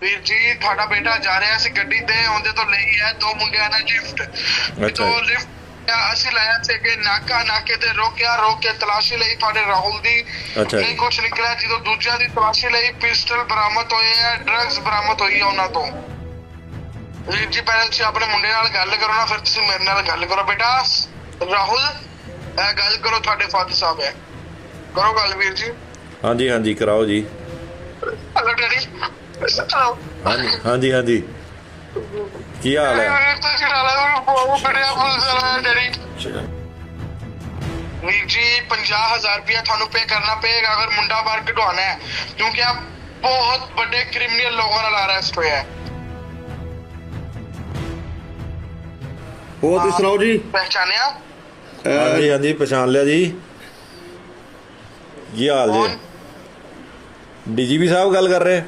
ਵੀਰ ਜੀ ਤੁਹਾਡਾ ਬੇਟਾ ਜਾ ਰਿਹਾ ਸੀ ਗੱਡੀ ਤੇ ਉਹਦੇ ਤੋਂ ਲਈ ਹੈ ਦੋ ਮੁੰਡਿਆਂ ਨੇ ਲਿਫਟ। ਤੋਂ। ਲਿਫਟ ਅਸੀਂ ਲਾਇਆ ਸੀ ਕਿ ਨਾਕਾ ਨਾਕੇ ਤੇ ਰੋਕਿਆ ਰੋਕ ਕੇ ਤਲਾਸ਼ੀ ਲਈ ਤੁਹਾਡੇ ਰਾਹੁਲ ਦੀ। ਨਹੀਂ ਕੁਝ ਨਿਕਲਿਆ ਜਦੋਂ ਦੂਜਿਆਂ ਦੀ ਤਲਾਸ਼ੀ ਲਈ ਪਿਸਟਲ ਬਰਾਮਦ ਹੋਏ ਹੈ ਡਰੱਗਸ ਬਰਾਮਦ ਹੋਈ ਹੈ ਉਹਨਾਂ ਤੋਂ। ਵੀਰ ਜੀ ਪਹਿਲਾਂ ਤੁਸੀਂ ਆਪਣੇ ਮੁੰਡੇ ਨਾਲ ਗੱਲ ਕਰੋ ਨਾ ਫਿਰ ਤੁਸੀਂ ਮੇਰੇ ਨਾਲ ਗੱਲ ਕਰੋ। ਬੇਟਾ ਰਾਹੁਲ ਇਹ ਗੱਲ ਕਰੋ ਤੁਹਾਡੇ ਫਾਦਰ ਸਾਹਿਬ ਹੈ। ਕਰੋ ਗੱਲ ਵੀਰ ਜੀ। ਹਾਂਜੀ ਹਾਂਜੀ ਕਰਾਓ ਜੀ। ਹਲੋ ਡੈਡੀ ਹਲੋ ਹਾਂਜੀ ਹਾਂਜੀ। ਕੀ ਹਾਲ ਹੈ? ਮੇਰੇ ਤੋਂ ਛਡਾਲਾ ਬਹੁਤ ਬੜਿਆ ਹੈ ਡੈਡੀ ਵੀਰ ਜੀ 50000 ਰੁਪਇਆ ਤੁਹਾਨੂੰ ਪੇ ਕਰਨਾ ਪਏਗਾ ਅਗਰ ਮੁੰਡਾ ਬਾਹਰ ਕਢਵਾਉਣਾ ਹੈ। ਕਿਉਂਕਿ ਆਪ ਬਹੁਤ ਵੱਡੇ ਕ੍ਰਿਮੀਨਲ ਲੋਕਾਂ ਨਾਲ ਅਰੈਸਟ ਹੋਇਆ ਹੈ। ਹੋਰ ਤੁਸੀਂ ਸੁਣਾਓ ਜੀ? ਪਹਿਚਾਨਿਆ ਹਾਂਜੀ ਹਾਂਜੀ ਪਛਾਣ ਲਿਆ ਜੀ। ਕੀ ਹਾਲ? ਜੀ? ਡੀਜੀਪੀ ਸਾਹਿਬ ਗੱਲ ਕਰ ਰਹੇ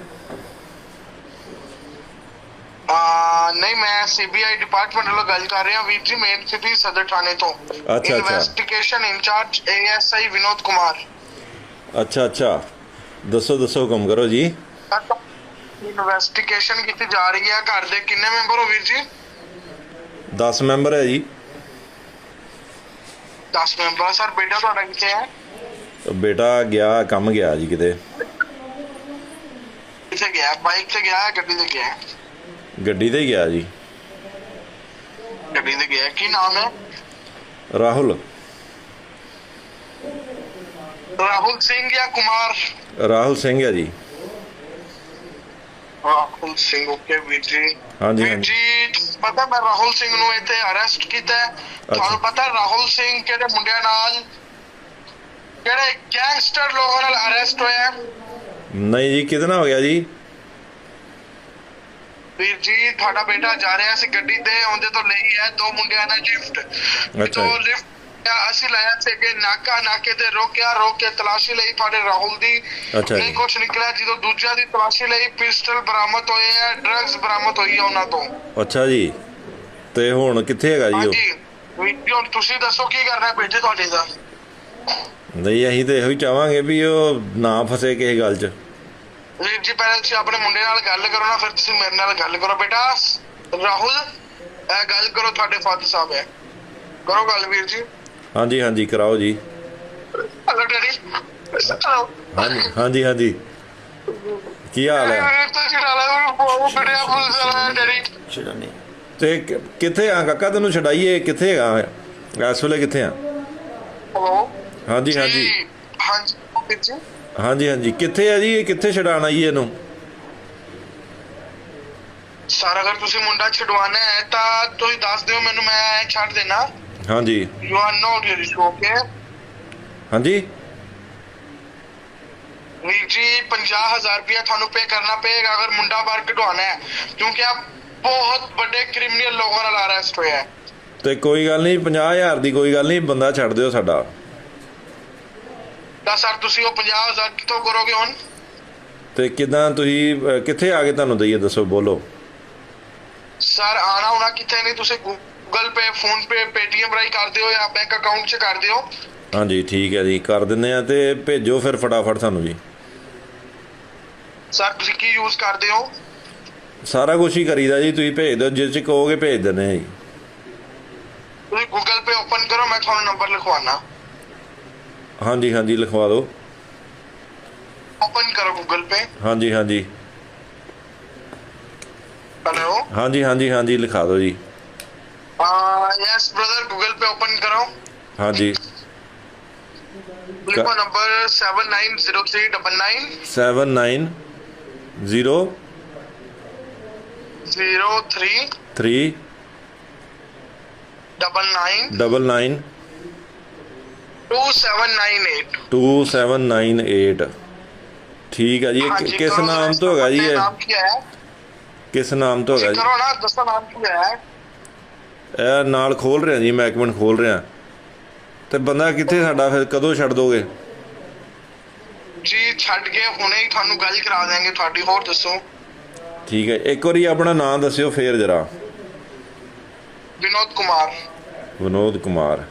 ਆ ਨਹੀਂ ਮੈਂ ਸੀਬੀਆਈ ਡਿਪਾਰਟਮੈਂਟ ਵੱਲੋਂ ਗੱਲ ਕਰ ਰਿਹਾ ਵੀਰ ਜੀ ਮੇਨ ਸਿਟੀ ਸਦਰ ਥਾਣੇ ਤੋਂ। ਅੱਛਾ। Investigation incharge ASI Vinod Kumar. ਅੱਛਾ ਅੱਛਾ। ਦੱਸੋ ਦੱਸੋ ਹੁਕਮ ਕਰੋ ਜੀ। ਇਨਵੈਸਟੀਗੇਸ਼ਨ ਕੀਤੀ ਜਾ ਰਹੀ ਹੈ ਘਰ ਦੇ ਕਿੰਨੇ ਮੈਂਬਰ ਹੋ ਵੀਰ ਜੀ? 10 ਮੈਂਬਰ ਹੈ ਜੀ। 10 ਮੈਂਬਰ ਸਰ ਬੇਟਾ ਤੁਹਾਡਾ ਕਿੱਥੇ ਹੈ? ਬੇਟਾ ਗਿਆ ਕੰਮ ਗਿਆ ਜੀ ਕਿਤੇ। ਕਿੱਥੇ ਗਿਆ? ਬਾਈਕ ਤੇ ਗਿਆ ਗੱਡੀ ਤੇ ਗਿਆ ਗੱਡੀ ਤੇ ਗਿਆ ਜੀ। ਗੱਡੀ ਤੇ ਗਿਆ। ਕੀ ਨਾਮ ਹੈ? ਰਾਹੁਲ। ਰਾਹੁਲ ਸਿੰਘ ਜਾਂ ਕੁਮਾਰ? ਰਾਹੁਲ ਸਿੰਘ ਹੈ ਜੀ। ਰਾਹੁਲ ਸਿੰਘ ਓਕੇ ਵੀਰ ਜੀ। ਹਾਂਜੀ। ਜੀ ਪਤਾ ਮੈਂ ਰਾਹੁਲ ਸਿੰਘ ਨੂੰ ਇੱਥੇ ਅਰੈਸਟ ਕੀਤਾ ਤੁਹਾਨੂੰ ਪਤਾ ਰਾਹੁਲ ਸਿੰਘ ਕਿਹੜੇ ਮੁੰਡਿਆਂ ਨਾਲ ਕਿਹੜੇ ਗੈਂਗਸਟਰ ਲੋਕਾਂ ਨਾਲ ਅਰੈਸਟ ਹੋਇਆ ਨਹੀਂ ਜੀ ਕਿਹਦੇ ਨਾਲ ਹੋ ਗਿਆ ਜੀ? ਵੀਰ ਜੀ ਤੁਹਾਡਾ ਬੇਟਾ ਜਾ ਰਿਹਾ ਸੀ ਗੱਡੀ ਤੇ ਉਹਦੇ ਤੋਂ ਲਈ ਹੈ ਦੋ ਮੁੰਡਿਆਂ ਨੇ ਲਿਫਟ ਤੋਂ। ਲਿਫਟ ਅਸੀਂ ਲਾਇਆ ਸੀ ਕਿ ਨਾਕਾ ਨਾਕੇ ਤੇ ਰੋਕਿਆ ਰੋਕ ਕੇ ਤਲਾਸ਼ੀ ਲਈ ਤੁਹਾਡੇ ਰਾਹੁਲ ਦੀ। ਨਹੀਂ ਕੁਝ ਨਿਕਲਿਆ ਜਦੋਂ ਦੂਜਿਆਂ ਦੀ ਤਲਾਸ਼ੀ ਲਈ ਪਿਸਟਲ ਬਰਾਮਦ ਹੋਏ ਹੈ ਡਰੱਗਸ ਬਰਾਮਦ ਹੋਈ ਹੈ ਉਹਨਾਂ ਤੋਂ। ਅੱਛਾ ਜੀ। ਤੇ ਹੁਣ ਕਿੱਥੇ ਹੈਗਾ ਜੀ ਉਹ? ਹੁਣ ਤੁਸੀਂ ਦੱਸੋ ਕੀ ਕਰਨਾ ਹੈ ਬੇਟੇ ਤੁਹਾਡੇ ਦਾ? ਨਹੀਂ ਅਸੀਂ ਤੇ ਇਹੋ ਹੀ ਚਾਹਾਂਗੇ ਵੀ ਉਹ ਨਾ ਫਸੇ ਕਿਸੇ ਗੱਲ 'ਚ। ਵੀਰ ਜੀ ਪਹਿਲਾਂ ਤੁਸੀਂ ਆਪਣੇ ਮੁੰਡੇ ਨਾਲ ਗੱਲ ਕਰੋ ਨਾ ਫਿਰ ਤੁਸੀਂ ਮੇਰੇ ਨਾਲ ਗੱਲ ਕਰੋ। ਬੇਟਾ ਰਾਹੁਲ ਇਹ ਗੱਲ ਕਰੋ ਤੁਹਾਡੇ ਫਾਦਰ ਸਾਹਿਬ ਹੈ। ਕਰੋ ਗੱਲ ਵੀਰ ਜੀ। ਹਾਂਜੀ ਹਾਂਜੀ ਕਰਾਓ ਜੀ। ਹਲੋ ਡੈਡੀ ਹਾਂਜੀ ਹਾਂਜੀ ਹਾਂਜੀ। ਕੀ ਹਾਲ ਹੈ? ਤੋਂ ਕਿੱਥੇ ਆ? ਕਾਕਾ ਤੈਨੂੰ ਛਡਾਈਏ ਕਿੱਥੇ ਹੈਗਾ ਇਸ ਵੇਲੇ ਕਿੱਥੇ ਆ? ਹਲੋ ਹਾਂਜੀ ਹਾਂਜੀ। ਹਾਂਜੀ ਹਾਂਜੀ ਹਾਂਜੀ। ਕਿੱਥੇ ਆ ਜੀ? ਇਹ ਕਿੱਥੇ ਛਡਾਣਾ ਜੀ ਇਹਨੂੰ? ਸਰ ਅਗਰ ਤੁਸੀਂ ਮੁੰਡਾ ਛਡਵਾਣਾ ਹੈ ਤਾਂ ਤੁਸੀਂ ਦੱਸ ਦਿਓ ਮੈਨੂੰ ਮੈਂ ਛੱਡ ਦੇਣਾ। ਹਾਂਜੀ। You are not your issue okay ਹਾਂਜੀ। ਵੀਰ ਜੀ 50000 ਰੁਪਇਆ ਤੁਹਾਨੂੰ ਪੇ ਕਰਨਾ ਪਏਗਾ ਅਗਰ ਮੁੰਡਾ ਬਾਹਰ ਕਢਵਾਉਣਾ ਹੈ। ਕਿਉਂਕਿ ਆਪ ਬਹੁਤ ਵੱਡੇ ਕ੍ਰਿਮੀਨਲ ਲੋਕਾਂ ਨਾਲ ਅਰੈਸਟ ਹੋਇਆ ਹੈ। ਤੇ ਕੋਈ ਗੱਲ ਨਹੀਂ 50000 ਦੀ ਕੋਈ ਗੱਲ ਨਹੀਂ ਬੰਦਾ ਛੱਡ ਦਿਓ ਸਾਡਾ। ਤਾਂ ਸਰ ਤੁਸੀਂ ਉਹ 50000 ਕਿੱਥੋਂ ਕਰੋਗੇ ਹੁਣ? ਤੇ ਕਿਦਾਂ ਤੁਸੀਂ ਕਿੱਥੇ ਆ ਕੇ ਤੁਹਾਨੂੰ ਦਈਏ ਦੱਸੋ ਬੋਲੋ। ਸਰ ਆਣਾ ਹੋਣਾ ਕਿੱਥੇ ਨਹੀਂ ਤੁਸੀਂ Google Pay PhonePe Paytm ਰਾਹੀਂ ਕਰ ਦਿਓ ਜਾਂ ਬੈਂਕ ਅਕਾਊਂਟ 'ਚ ਕਰ ਦਿਓ ਹਾਂਜੀ ਠੀਕ ਹੈ ਜੀ ਕਰ ਦਿੰਨੇ ਆ ਤੇ ਭੇਜੋ ਫਿਰ ਫਟਾਫਟ ਸਾਨੂੰ ਜੀ। ਸਰ ਤੁਸੀਂ ਕੀ ਯੂਜ਼ ਕਰਦੇ ਹੋ? ਸਾਰਾ ਕੁਝ ਹੀ ਕਰੀਦਾ ਜੀ ਤੁਸੀਂ ਭੇਜ ਦਿਓ ਜਿਸ ਚ ਕਹੋਗੇ ਭੇਜ ਦਿੰਨੇ ਆ ਜੀ। ਤੁਸੀਂ ਗੂਗਲ ਪੇ ਓਪਨ ਕਰੋ ਮੈਂ ਤੁਹਾਨੂੰ ਨੰਬਰ ਲਿਖਵਾਉਣਾ। हाँ जी हाँ जी लिखवा दो। ओपन करो गूगल पे। हाँ जी हाँ जी। हेलो। हाँ जी हाँ जी हाँ जी लिखा दो जी। Yes brother Google Pay open करो। हाँ जी। लिखो number seven nine zero three double nine. Seven nine zero zero three three double nine. Double nine ਠੀਕ ਹੈ ਜੀ ਕਿਸ ਨਾਮ ਤੋਂ ਹੈਗਾ ਜੀ ਇਹ? ਕਿਸ ਨਾਮ ਤੋਂ ਹੈਗਾ ਜੀ ਕਰੋ ਦੱਸੋ ਨਾਮ ਕੀ ਹੈ? ਇਹ ਨਾਲ ਖੋਲ ਰਿਹਾ ਜੀ ਮੈਂ ਇੱਕ ਮਿੰਟ ਖੋਲ ਰਿਹਾ। ਤੇ ਬੰਦਾ ਕਿੱਥੇ ਸਾਡਾ ਫਿਰ ਕਦੋਂ ਛੱਡ ਦੋਗੇ? ਜੀ ਛੱਡ ਕੇ ਹੁਣੇ ਹੀ ਤੁਹਾਨੂੰ ਗੱਲ ਕਰਾ ਦੇਾਂਗੇ ਤੁਹਾਡੀ ਹੋਰ ਦੱਸੋ। ਠੀਕ ਹੈ ਇੱਕ ਵਾਰੀ ਆਪਣਾ ਨਾਮ ਦੱਸਿਓ ਫੇਰ ਜਰਾ। ਵਿਨੋਦ ਕੁਮਾਰ। ਵਿਨੋਦ ਕੁਮਾਰ।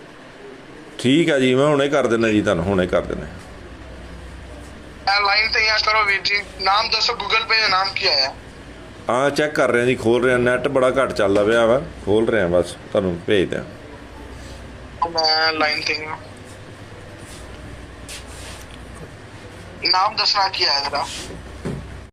ਠੀਕ ਹੈ ਜੀ ਮੈਂ ਹੁਣੇ ਕਰ ਦਿੰਦਾ ਜੀ ਤੁਹਾਨੂੰ ਹੁਣੇ ਕਰ ਦਿੰਦਾ लाइन ते यहाँ करो वीर जी नाम दसो गूगल पे नाम क्या है ਆ ਚੈੱਕ ਕਰ ਰਿਹਾ ਜੀ ਖੋਲ ਰਿਹਾ ਨੈਟ ਬੜਾ ਘੱਟ ਚੱਲਦਾ ਪਿਆ ਵਾ ਖੋਲ ਰਿਹਾ ਬਸ ਤੁਹਾਨੂੰ ਭੇਜ ਦਿਆਂ ਮੈਂ ਲਾਈਨ ਤੇ ਹਾਂ ਨਾਮ ਦੱਸਣਾ ਕੀ ਹੈ ਤੇਰਾ